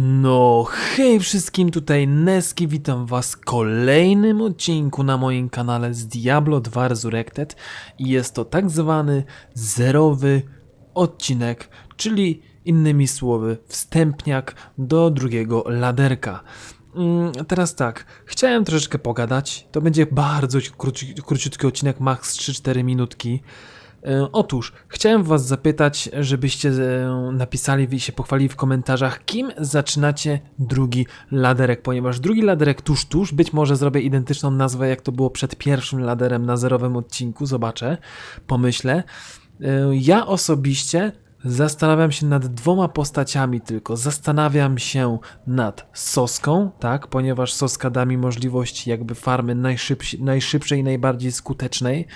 No, hej wszystkim, tutaj Neski, witam was w kolejnym odcinku na moim kanale z Diablo 2 Resurrected i jest to tak zwany zerowy odcinek, czyli innymi słowy wstępniak do drugiego laderka. Mm, Teraz tak, chciałem troszeczkę pogadać, to będzie bardzo króci, króciutki odcinek, max 3-4 minutki. E, Otóż, chciałem Was zapytać, żebyście e, napisali i się pochwalili w komentarzach, kim zaczynacie drugi laderek, ponieważ drugi laderek tuż, tuż, być może zrobię identyczną nazwę, jak to było przed pierwszym laderem na zerowym odcinku, zobaczę, pomyślę. E, Ja osobiście zastanawiam się nad dwoma postaciami tylko. Zastanawiam się nad Soską, tak, ponieważ Soska da mi możliwość jakby farmy najszybszej i najbardziej skutecznej,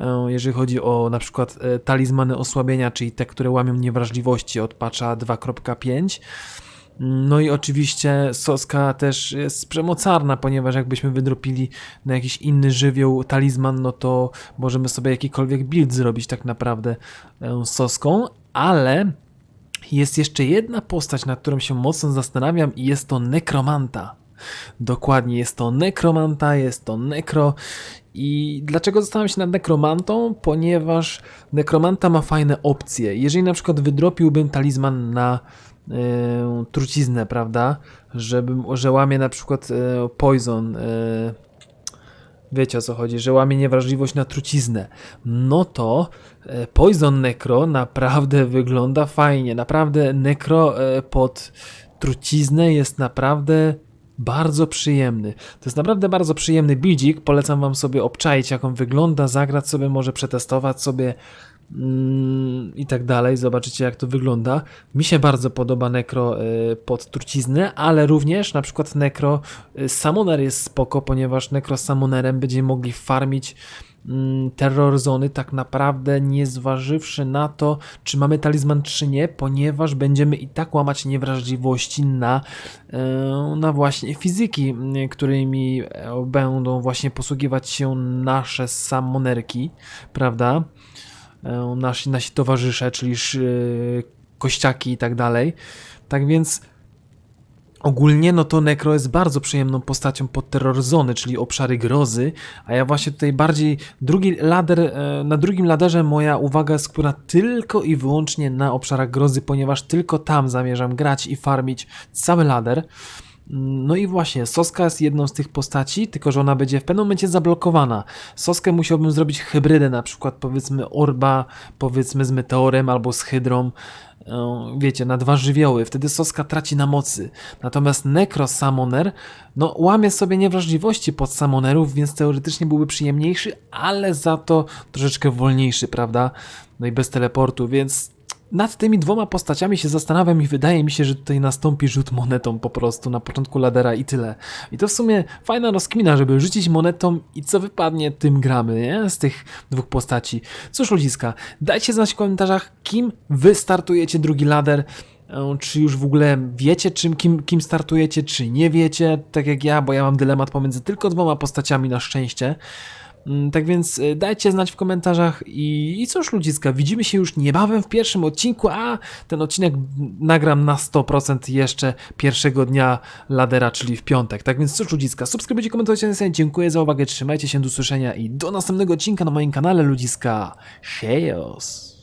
e, jeżeli chodzi o na przykład e, talizmany osłabienia, czyli te, które łamią niewrażliwości od patcha 2.5. No i oczywiście Soska też jest przemocarna, ponieważ jakbyśmy wydropili na jakiś inny żywioł talizman, no to możemy sobie jakikolwiek build zrobić tak naprawdę e, Soską, ale jest jeszcze jedna postać, nad którą się mocno zastanawiam i jest to Nekromanta. Dokładnie, jest to Nekromanta, jest to Nekro. I dlaczego zastanawiam się nad Nekromantą? Ponieważ Nekromanta ma fajne opcje. Jeżeli na przykład wydropiłbym talizman na e, truciznę, prawda? Żebym, że łamie na przykład e, poison, e, wiecie o co chodzi, że łamie niewrażliwość na truciznę, no to e, Poison Necro naprawdę wygląda fajnie. Naprawdę Necro e, pod truciznę jest naprawdę bardzo przyjemny. To jest naprawdę bardzo przyjemny bidzik. Polecam wam sobie obczaić, jak on wygląda, zagrać sobie, może przetestować sobie i tak dalej. Zobaczycie, jak to wygląda. Mi się bardzo podoba Necro y, pod truciznę, ale również na przykład Necro y, Summoner jest spoko, ponieważ Necro Summonerem będziemy mogli farmić mm, terror zony tak naprawdę nie zważywszy na to, czy mamy talizman czy nie, ponieważ będziemy i tak łamać niewrażliwości na, e, na właśnie fizyki, którymi e, będą właśnie posługiwać się nasze samonerki, prawda? E, Nasi, nasi towarzysze, czyli szy- kościaki i tak dalej. Tak więc Ogólnie no to Necro jest bardzo przyjemną postacią pod terror zony, czyli obszary grozy, a ja właśnie tutaj bardziej drugi lader, e, na drugim laderze moja uwaga jest skupiona tylko i wyłącznie na obszarach grozy, ponieważ tylko tam zamierzam grać i farmić cały lader. No i właśnie, Soska jest jedną z tych postaci, tylko że ona będzie w pewnym momencie zablokowana. Soskę musiałbym zrobić hybrydę, na przykład powiedzmy Orba, powiedzmy z Meteorem albo z Hydrą, e, wiecie, na dwa żywioły, wtedy Soska traci na mocy. Natomiast Necro Summoner, no łamie sobie niewrażliwości pod Summonerów, więc teoretycznie byłby przyjemniejszy, ale za to troszeczkę wolniejszy, prawda? No i bez teleportu, więc nad tymi dwoma postaciami się zastanawiam i wydaje mi się, że tutaj nastąpi rzut monetą po prostu na początku ladera i tyle. I to w sumie fajna rozkmina, żeby rzucić monetą i co wypadnie, tym gramy, nie? Z tych dwóch postaci. Cóż ludziska, dajcie znać w komentarzach, kim wy startujecie drugi lader. E, Czy już w ogóle wiecie, czym, kim, kim startujecie, czy nie wiecie, tak jak ja, bo ja mam dylemat pomiędzy tylko dwoma postaciami na szczęście. Mm, Tak więc y, dajcie znać w komentarzach i, i cóż ludziska, widzimy się już niebawem w pierwszym odcinku, a ten odcinek nagram na 100% jeszcze pierwszego dnia ladera, czyli w piątek. Tak więc cóż ludziska, subskrybujcie, komentujcie, dziękuję za uwagę, trzymajcie się, do usłyszenia i do następnego odcinka na moim kanale ludziska. Hejos!